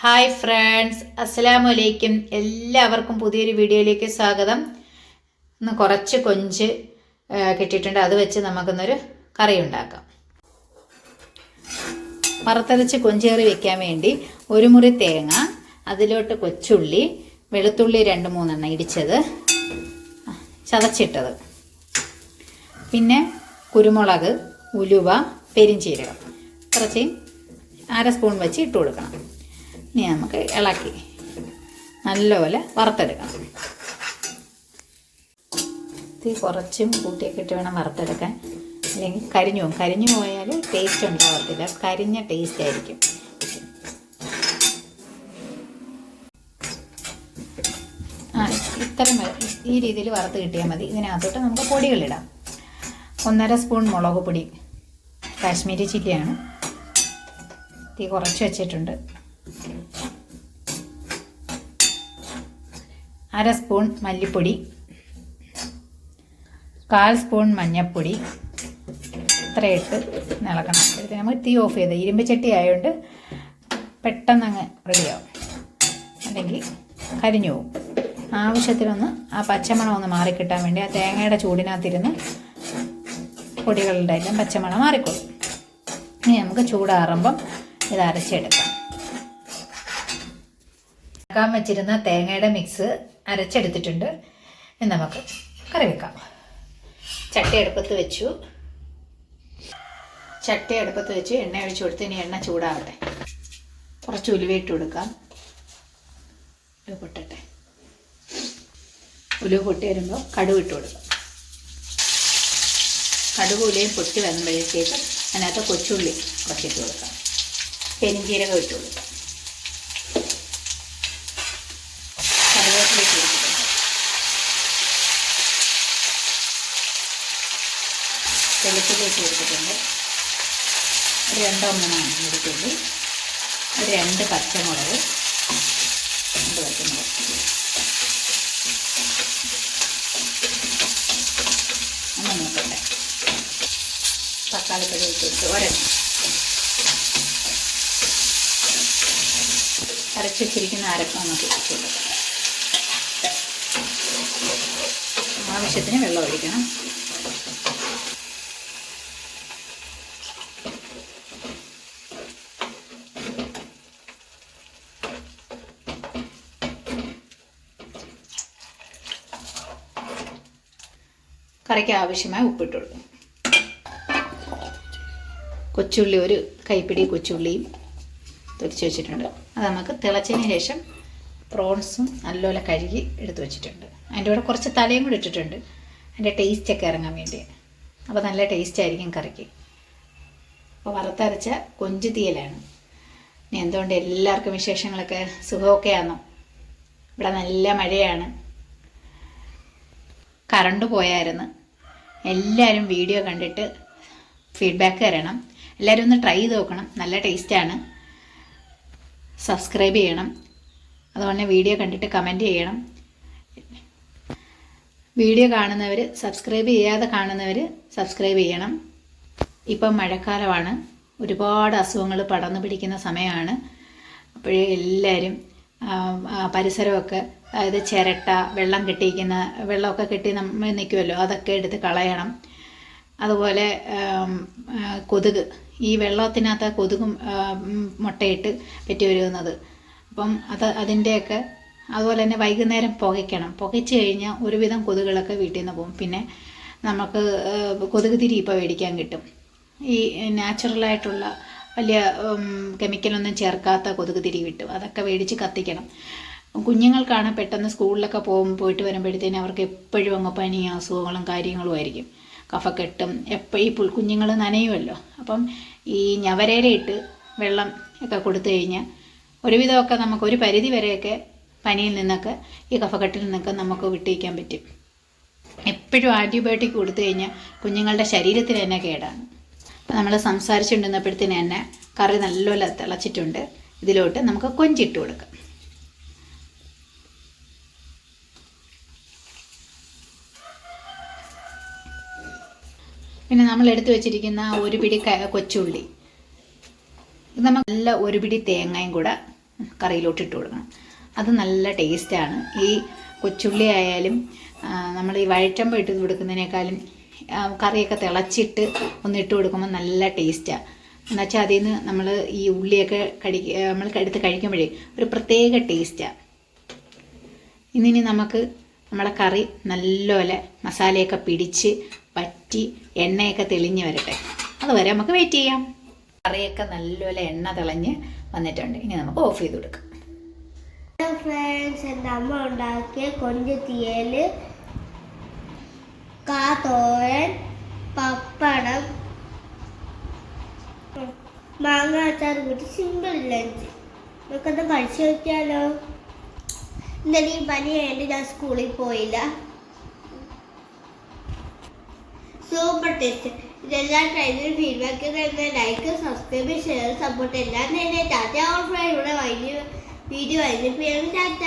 Hi friends അസ്സലാമു അലൈക്കും എല്ലാവർക്കും പുതിയൊരു വീഡിയോയിലേക്ക് സ്വാഗതം. ഇന്ന് കുറച്ച് കൊഞ്ച് കിട്ടിയിട്ടുണ്ട്. അത് വെച്ച് നമുക്കിന്നൊരു കറി ഉണ്ടാക്കാം. വറുത്തരച്ച് കൊഞ്ചേറി വെക്കാൻ വേണ്ടി ഒരു മുറി തേങ്ങ അതിലോട്ട് കൊച്ചുള്ളി വെളുത്തുള്ളി രണ്ട് മൂന്നെണ്ണം ഇടിച്ചത് ചതച്ചിട്ടത്. പിന്നെ കുരുമുളക് ഉലുവ പെരിഞ്ചീരകം. കുറച്ച് അര സ്പൂൺ വെച്ച് ഇട്ട് കൊടുക്കണം. ഇനി നമുക്ക് ഇളക്കി നല്ലപോലെ വറുത്തെടുക്കണം തീ കുറച്ചും കൂട്ടിയൊക്കെ ഇട്ട് വേണം വറുത്തെടുക്കാൻ. അല്ലെങ്കിൽ കരിഞ്ഞു പോകും. കരിഞ്ഞു പോയാൽ ടേസ്റ്റ് ഉണ്ടാകത്തില്ല കരിഞ്ഞ ടേസ്റ്റ് ആയിരിക്കും. ആ ഇത്തരം ഈ രീതിയിൽ വറുത്ത് കിട്ടിയാൽ മതി. ഇതിനകത്തോട്ട് നമുക്ക് പൊടികളിടാം ഒന്നര സ്പൂൺ മുളക് പൊടി. കാശ്മീരി ചില്ലിയാണ്. തീ കുറച്ച് വെച്ചിട്ടുണ്ട്. അര സ്പൂൺ മല്ലിപ്പൊടി കാൽ സ്പൂൺ മഞ്ഞൾപ്പൊടി ഇത്രയിട്ട് ഇളക്കണം. എടുത്ത് നമുക്ക് തീ ഓഫ് ചെയ്ത് ഇരുമ്പ് ചട്ടി ആയതുകൊണ്ട് പെട്ടെന്ന് അങ്ങ് റെഡിയാവും അല്ലെങ്കിൽ കരിഞ്ഞു പോകും ആവശ്യത്തിനൊന്ന് ആ പച്ചമണം ഒന്ന് മാറിക്കിട്ടാൻ വേണ്ടി ആ തേങ്ങയുടെ ചൂടിനകത്തിരുന്ന് പൊടികളുടെ എല്ലാം പച്ചമണം മാറിക്കോളും. ഇനി നമുക്ക് ചൂടാറുമ്പം ഇത് അരച്ചെടുക്കാം. അരക്കാൻ വെച്ചിരുന്ന തേങ്ങയുടെ മിക്സ് അരച്ചെടുത്തിട്ടുണ്ട്. നമുക്ക് കറി വെക്കാം. ചട്ടി അടുപ്പത്ത് വെച്ചു. ചട്ടി അടുപ്പത്ത് വെച്ച് എണ്ണ ഒഴിച്ചു കൊടുത്ത് ഇനി എണ്ണ ചൂടാവട്ടെ. കുറച്ച് ഉലുവ ഇട്ട് കൊടുക്കാം. ഉലുവ പൊട്ടട്ടെ. ഉലുവ പൊട്ടി വരുമ്പോൾ കടുവ് ഇട്ട് കൊടുക്കാം. കടുക് ഉലയും പൊട്ടി വരുമ്പോഴത്തേക്കും അതിനകത്ത് കൊച്ചുള്ളി കുറച്ചിട്ട് കൊടുക്കാം. പെരിഞ്ചീരകം ഇട്ട് കൊടുക്കാം കറിവേപ്പില ഇട്ട് കൊടുക്കാം വെളുത്തുള്ളി ഇട്ട് രണ്ടോ മൂന്നാണ് വെളുത്തുള്ളി രണ്ട് പച്ചമുളക് രണ്ട് പച്ചമുളക് ഒന്ന് നോക്കട്ടെ. തക്കാളി കറി ഇട്ട് ഒരെണ്ണം. അരച്ച് വെച്ചിരിക്കുന്ന അരപ്പം നമുക്ക് ഇട്ട് ആവശ്യത്തിന് വെള്ളം ഒഴിക്കണം. കറിക്ക് ആവശ്യമായ ഉപ്പിട്ട് കൊടുക്കും. കൊച്ചുള്ളി ഒരു കൈപ്പിടി കൊച്ചുള്ളിയും തൊലിച്ച് വെച്ചിട്ടുണ്ട്. അത് നമുക്ക് തിളച്ചതിന് ശേഷം പ്രോൺസും നല്ലപോലെ കഴുകി എടുത്തു വെച്ചിട്ടുണ്ട്. അതിന്റെ കൂടെ കുറച്ച് തലയും കൂടി ഇട്ടിട്ടുണ്ട്. അതിന്റെ ടേസ്റ്റൊക്കെ ഇറങ്ങാൻ വേണ്ടി. അപ്പോൾ നല്ല ടേസ്റ്റ് ആയിരിക്കും കറിക്ക്. അപ്പോൾ വറുത്തരച്ച കൊഞ്ച് തീയലാണ്. ഇനി എന്തുകൊണ്ട് എല്ലാവർക്കും വിശേഷങ്ങളൊക്കെ സുഖമൊക്കെ ആണോ ഇവിടെ നല്ല മഴയാണ്. കറണ്ട് പോയായിരുന്നു. എല്ലാവരും വീഡിയോ കണ്ടിട്ട് ഫീഡ്ബാക്ക് തരണം. എല്ലാവരും ഒന്ന് ട്രൈ ചെയ്ത് നോക്കണം. നല്ല ടേസ്റ്റാണ് സബ്സ്ക്രൈബ് ചെയ്യണം. അതുപോലെ വീഡിയോ കണ്ടിട്ട് കമന്റ് ചെയ്യണം. വീഡിയോ കാണുന്നവർ സബ്സ്ക്രൈബ് ചെയ്യാതെ കാണുന്നവർ സബ്സ്ക്രൈബ് ചെയ്യണം. ഇപ്പം മഴക്കാലമാണ്. ഒരുപാട് അസുഖങ്ങൾ പടർന്നു പിടിക്കുന്ന സമയമാണ്. അപ്പോഴേ എല്ലാവരും പരിസരമൊക്കെ അതായത് ചിരട്ട വെള്ളം കെട്ടിയിരിക്കുന്ന വെള്ളമൊക്കെ കെട്ടി നമ്മൾ നിൽക്കുമല്ലോ അതൊക്കെ എടുത്ത് കളയണം. അതുപോലെ കൊതുക്. ഈ വെള്ളത്തിനകത്ത് കൊതുകും മുട്ടയിട്ട് പറ്റി വരുന്നത്. അപ്പം അത് അതിന്റെയൊക്കെ അതുപോലെ തന്നെ വൈകുന്നേരം പുകയ്ക്കണം. പുകച്ച് കഴിഞ്ഞാൽ ഒരുവിധം കൊതുകുകളൊക്കെ വീട്ടിൽ നിന്ന് പോകും. പിന്നെ നമുക്ക് കൊതുക് തിരി ഇപ്പോൾ മേടിക്കാൻ കിട്ടും. ഈ നാച്ചുറലായിട്ടുള്ള വലിയ കെമിക്കലൊന്നും ചേർക്കാത്ത കൊതുക് തിരി കിട്ടും. അതൊക്കെ മേടിച്ച് കത്തിക്കണം. കുഞ്ഞുങ്ങൾക്കാണ് പെട്ടെന്ന് സ്കൂളിലൊക്കെ പോകും പോയിട്ട് വരുമ്പോഴത്തേനും അവർക്ക് എപ്പോഴും അങ്ങ് പനി അസുഖങ്ങളും കാര്യങ്ങളും ആയിരിക്കും. കഫക്കെട്ടും എപ്പോൾ ഈ പുൽക്കുഞ്ഞുങ്ങൾ കുഞ്ഞുങ്ങൾ നനയുമല്ലോ അപ്പം ഈ ഞവരയിലിട്ട് വെള്ളം ഒക്കെ കൊടുത്തു കഴിഞ്ഞാൽ ഒരുവിധമൊക്കെ നമുക്ക് ഒരു പരിധി വരെയൊക്കെ പനിയിൽ നിന്നൊക്കെ ഈ കഫക്കെട്ടിൽ നിന്നൊക്കെ നമുക്ക് വിട്ടിരിക്കാൻ പറ്റും. എപ്പോഴും ആന്റിബയോട്ടിക് കൊടുത്തു കഴിഞ്ഞാൽ കുഞ്ഞുങ്ങളുടെ ശരീരത്തിൽ തന്നെ കേടാണ്. നമ്മൾ സംസാരിച്ചുകൊണ്ടിരുന്നപ്പോഴത്തേന് തന്നെ കറി നല്ലപോലെ തിളച്ചിട്ടുണ്ട്. ഇതിലോട്ട് നമുക്ക് കൊഞ്ചിട്ട് കൊടുക്കാം. പിന്നെ നമ്മൾ എടുത്തു വെച്ചിരിക്കുന്ന ഒരു പിടി കൊച്ചുള്ളി. നമ്മൾ നല്ല ഒരു പിടി തേങ്ങയും കൂടെ കറിയിലോട്ട് ഇട്ട് കൊടുക്കണം. അത് നല്ല ടേസ്റ്റാണ് ഈ കൊച്ചുള്ളി ആയാലും നമ്മൾ ഈ വഴറ്റമ്പ ഇട്ട് കൊടുക്കുന്നതിനേക്കാളും കറിയൊക്കെ തിളച്ചിട്ട് ഒന്ന് ഇട്ട് കൊടുക്കുമ്പോൾ നല്ല ടേസ്റ്റാണ് എന്നുവെച്ചാൽ അതിൽ നിന്ന് നമ്മൾ ഈ ഉള്ളിയൊക്കെ കടി നമ്മൾ എടുത്ത് കഴിക്കുമ്പോഴേ ഒരു പ്രത്യേക ടേസ്റ്റാണ് ഇന്നിനി നമുക്ക് നമ്മുടെ കറി നല്ലപോലെ മസാലയൊക്കെ പിടിച്ച് പറ്റി എണ്ണയൊക്കെ തെളിഞ്ഞ് വരട്ടെ. അതുവരെ നമുക്ക് വെയിറ്റ് ചെയ്യാം. കറിയൊക്കെ നല്ലപോലെ എണ്ണ തിളഞ്ഞ് വന്നിട്ടുണ്ട്. ഇനി നമുക്ക് ഓഫ് ചെയ്ത് കൊടുക്കാം. ഫ്രണ്ട്സ് എന്റെ അമ്മ ഉണ്ടാക്കിയ കൊഞ്ച് തീയൽ കാതോരൻ പപ്പടം മാങ്ങ അച്ചാർ കൂട്ടി സിമ്പിൾ ലഞ്ച് നമുക്കത് കഴിച്ചു നോക്കിയാലോ? ഇന്നലെ ഈ പനി കഴിഞ്ഞിട്ട് ഞാൻ സ്കൂളിൽ പോയില്ല. Super taste. ഇതെല്ലാം ട്രെയിനിൽ ഫീഡ്ബാക്ക് തന്നെ ലൈക്ക് സബ്സ്ക്രൈബ് ഷെയർ സപ്പോർട്ട് എല്ലാം തന്നെ. ടാറ്റ ഓൾ ഫ്രൈ ഇവിടെ വൈകി വീഡിയോ വൈകിപ്പിയാണ് ടാറ്റ!